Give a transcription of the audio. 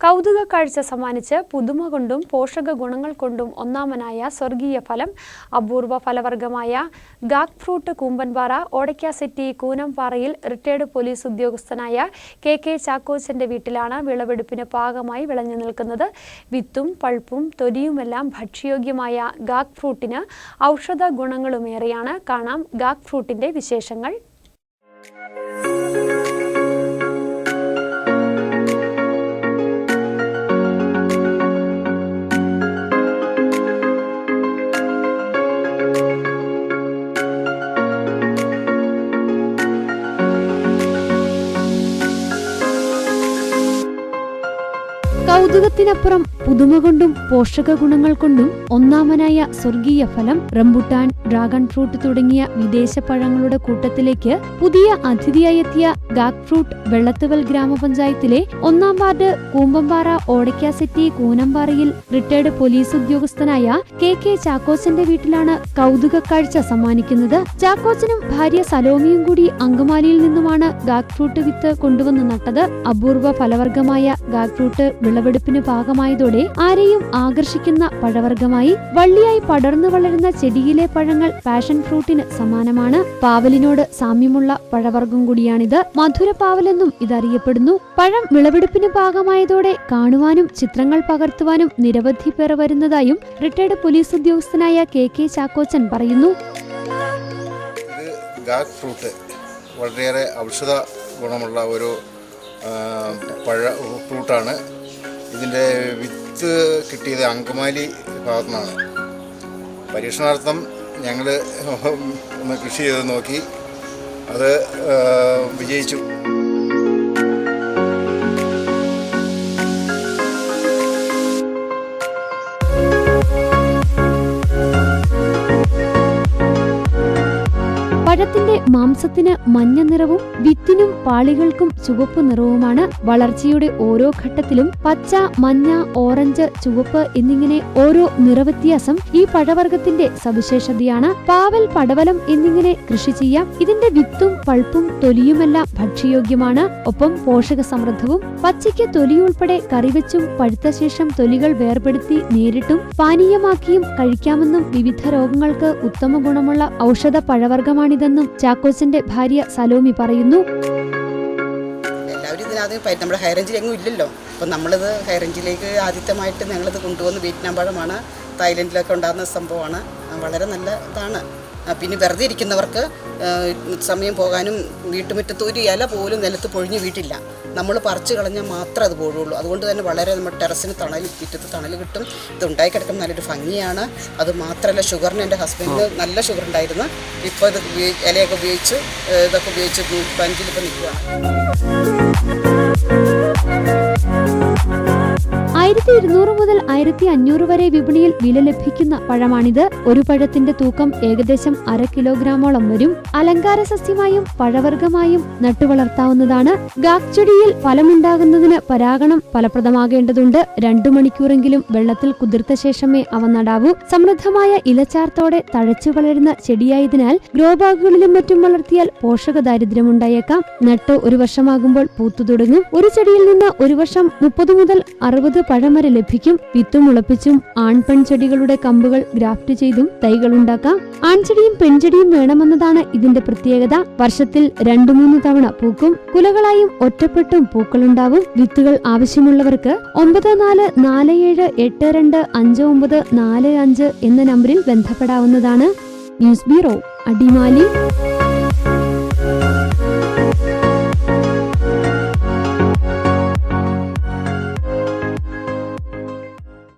കൗതുക കാഴ്ച സമ്മാനിച്ച് പുതുമ കൊണ്ടും പോഷക ഗുണങ്ങൾ കൊണ്ടും ഒന്നാമനായ സ്വർഗീയ ഫലം. അപൂർവ ഫലവർഗമായ ഗാക് ഫ്രൂട്ട് കൂമ്പൻപാറ ഓടയ്ക്കാസെറ്റി കൂനംപാറയിൽ റിട്ടയർഡ് പോലീസ് ഉദ്യോഗസ്ഥനായ കെ കെ ചാക്കോച്ചന്റെ വീട്ടിലാണ് വിളവെടുപ്പിന് പാകമായി വിളഞ്ഞു നിൽക്കുന്നത്. വിത്തും പൾപ്പും തൊലിയുമെല്ലാം ഭക്ഷ്യയോഗ്യമായ ഗാക് ഫ്രൂട്ടിന് ഔഷധ ഗുണങ്ങളുമേറെയാണ്. കാണാം ഗാക് ഫ്രൂട്ടിന്റെ വിശേഷങ്ങൾ. കൗതുകത്തിനപ്പുറം പുതുമ കൊണ്ടും പോഷക ഗുണങ്ങൾ കൊണ്ടും ഒന്നാമനായ സ്വർഗീയ ഫലം റംബുട്ടാൻ ഡ്രാഗൺ ഫ്രൂട്ട് തുടങ്ങിയ വിദേശ പഴങ്ങളുടെ കൂട്ടത്തിലേക്ക് പുതിയ അതിഥിയായി എത്തിയ ഗാക് ഫ്രൂട്ട് വെള്ളത്തുവൽ ഗ്രാമപഞ്ചായത്തിലെ ഒന്നാം വാർഡ് കൂമ്പമ്പാറ ഓടയ്ക്കാസിറ്റി കൂനമ്പാറയിൽ റിട്ടയർഡ് പോലീസ് ഉദ്യോഗസ്ഥനായ കെ കെ ചാക്കോച്ചന്റെ വീട്ടിലാണ് കൗതുക കാഴ്ച സമ്മാനിക്കുന്നത്. ചാക്കോച്ചനും ഭാര്യ സലോമിയും കൂടി അങ്കമാലിയിൽ നിന്നുമാണ് ഗാക് ഫ്രൂട്ട് വിത്ത് കൊണ്ടുവന്ന് നട്ടത്. അപൂർവ ഫലവർഗമായ ഗാക് ഫ്രൂട്ട് വിളവെടുപ്പിന് പാകമായതോടെ ആരെയും ആകർഷിക്കുന്ന പഴവർഗമായി വള്ളിയായി പടർന്നു വളരുന്ന ചെടിയിലെ പഴങ്ങൾ പാഷൻ ഫ്രൂട്ടിന് സമാനമാണ്. പാവലിനോട് സാമ്യമുള്ള പഴവർഗം കൂടിയാണിത്. മധുര പാവലെന്നും ഇതറിയപ്പെടുന്നു. പഴം വിളവെടുപ്പിന് പാകമായതോടെ കാണുവാനും ചിത്രങ്ങൾ പകർത്തുവാനും നിരവധി പേർ വരുന്നതായും റിട്ടയർഡ് പോലീസ് ഉദ്യോഗസ്ഥനായ കെ കെ ചാക്കോച്ചൻ പറയുന്നു. ഫ്രൂട്ട്. വളരെയേറെ ഔഷധ ഗുണമുള്ള ഒരു പഴ ഫ്രൂട്ടാണ്. ഇതിന്റെ വിത്ത് കിട്ടിയത് അങ്കമാലി ഭാഗത്തു നിന്നാണ് പരീക്ഷണാർത്ഥം ഞങ്ങൾ ഒന്ന് കൃഷി ചെയ്ത് നോക്കി. അത് വിജയിച്ചു. പഴത്തിന്റെ മാംസത്തിന് മഞ്ഞ നിറവും വിത്തിനും പാളികൾക്കും ചുവപ്പ് നിറവുമാണ് വളർച്ചയുടെ ഓരോ ഘട്ടത്തിലും പച്ച മഞ്ഞ ഓറഞ്ച് ചുവപ്പ് എന്നിങ്ങനെ ഓരോ നിറവ്യത്യാസം ഈ പഴവർഗത്തിന്റെ സവിശേഷതയാണ്. പാവൽ പടവലം എന്നിങ്ങനെ കൃഷി ചെയ്യാം. ഇതിന്റെ വിത്തും പൾപ്പും തൊലിയുമെല്ലാം ഭക്ഷ്യയോഗ്യമാണ്. ഒപ്പം പോഷക സമൃദ്ധവും പച്ചയ്ക്ക് തൊലിയുൾപ്പെടെ കറിവെച്ചും പഴുത്ത ശേഷം തൊലികൾ വേർപെടുത്തി നേരിട്ടും പാനീയമാക്കിയും കഴിക്കാമെന്നും വിവിധ രോഗങ്ങൾക്ക് ഉത്തമ ഗുണമുള്ള ഔഷധ പഴവർഗമാണിതെന്നും ചാക്കോച്ചന്റെ ഭാര്യ സലോമി പറയുന്നു. എല്ലാവരും ഇതിനകത്ത് നമ്മുടെ ഹൈറേഞ്ചിൽ എങ്ങും ഇല്ലല്ലോ. അപ്പം നമ്മളിത് ഹൈറേഞ്ചിലേക്ക് ആദ്യമായിട്ട് ഞങ്ങളിത് കൊണ്ടുവന്ന് വിയറ്റ്നാം പഴമാണ്. തായ്ലൻഡിലൊക്കെ ഉണ്ടാകുന്ന സംഭവമാണ്. വളരെ നല്ല ഇതാണ്. പിന്നെ വെറുതെ ഇരിക്കുന്നവർക്ക് സമയം പോകാനും വീട്ടുമുറ്റത്ത് ഒരു ഇല പോലും നിലത്ത് പൊഴിഞ്ഞ് വീട്ടില്ല. നമ്മൾ പറിച്ചു കളഞ്ഞാൽ മാത്രമേ അത് പോഴുള്ളൂ. അതുകൊണ്ട് തന്നെ വളരെ നമ്മുടെ ടെറസിന് തണൽ മുറ്റത്ത് തണൽ കിട്ടും. ഇത് ഉണ്ടായി കിടക്കുന്ന നല്ലൊരു ഭംഗിയാണ്. അത് മാത്രമല്ല ഷുഗറിന് എന്റെ ഹസ്ബൻഡിന് നല്ല ഷുഗർ ഉണ്ടായിരുന്നു ഇപ്പോൾ ഇത് ഇലയൊക്കെ ഉപയോഗിച്ച് ഇതൊക്കെ ഉപയോഗിച്ച് പഞ്ചിലിപ്പോൾ നിൽക്കുകയാണ് ആയിരത്തി ഇരുന്നൂറ് മുതൽ ആയിരത്തി അഞ്ഞൂറ് വരെ വിപണിയിൽ വില ലഭിക്കുന്ന പഴമാണിത്. ഒരു പഴത്തിന്റെ തൂക്കം ഏകദേശം അര കിലോഗ്രാമോളം വരും. അലങ്കാര സസ്യമായും പഴവർഗമായും നട്ടുവളർത്താവുന്നതാണ് ഗാക്ചെടിയിൽ ഫലമുണ്ടാകുന്നതിന് പരാഗണം ഫലപ്രദമാകേണ്ടതുണ്ട്. രണ്ടു മണിക്കൂറെങ്കിലും വെള്ളത്തിൽ കുതിർത്ത ശേഷമേ അവ നടാവൂ. സമൃദ്ധമായ ഇലച്ചാർത്തോടെ തഴച്ചു വളരുന്ന ചെടിയായതിനാൽ ഗ്രോ ബാഗുകളിലും മറ്റും വളർത്തിയാൽ പോഷക ദാരിദ്ര്യമുണ്ടായേക്കാം നട്ട് ഒരു വർഷമാകുമ്പോൾ പൂത്തു തുടങ്ങും. ഒരു ചെടിയിൽ നിന്ന് ഒരു വർഷം മുപ്പത് മുതൽ അറുപത് പഴം വരെ ലഭിക്കും. വിത്ത് മുളപ്പിച്ചും ആൺ പെൺചെടികളുടെ കമ്പുകൾ ഗ്രാഫ്റ്റ് ചെയ്തും തൈകൾ ഉണ്ടാക്കാം. ആൺചെടിയും പെൺചെടിയും വേണമെന്നതാണ് ഇതിന്റെ പ്രത്യേകത. വർഷത്തിൽ രണ്ടു മൂന്ന് തവണ പൂക്കും കുലകളായും ഒറ്റപ്പെട്ടും പൂക്കളുണ്ടാവും. വിത്തുകൾ ആവശ്യമുള്ളവർക്ക് ഒമ്പത് നാല് നാല് ഏഴ് എട്ട് രണ്ട് അഞ്ച് ഒമ്പത് നാല് അഞ്ച് എന്ന നമ്പറിൽ ബന്ധപ്പെടാവുന്നതാണ്. News bureau Adimali.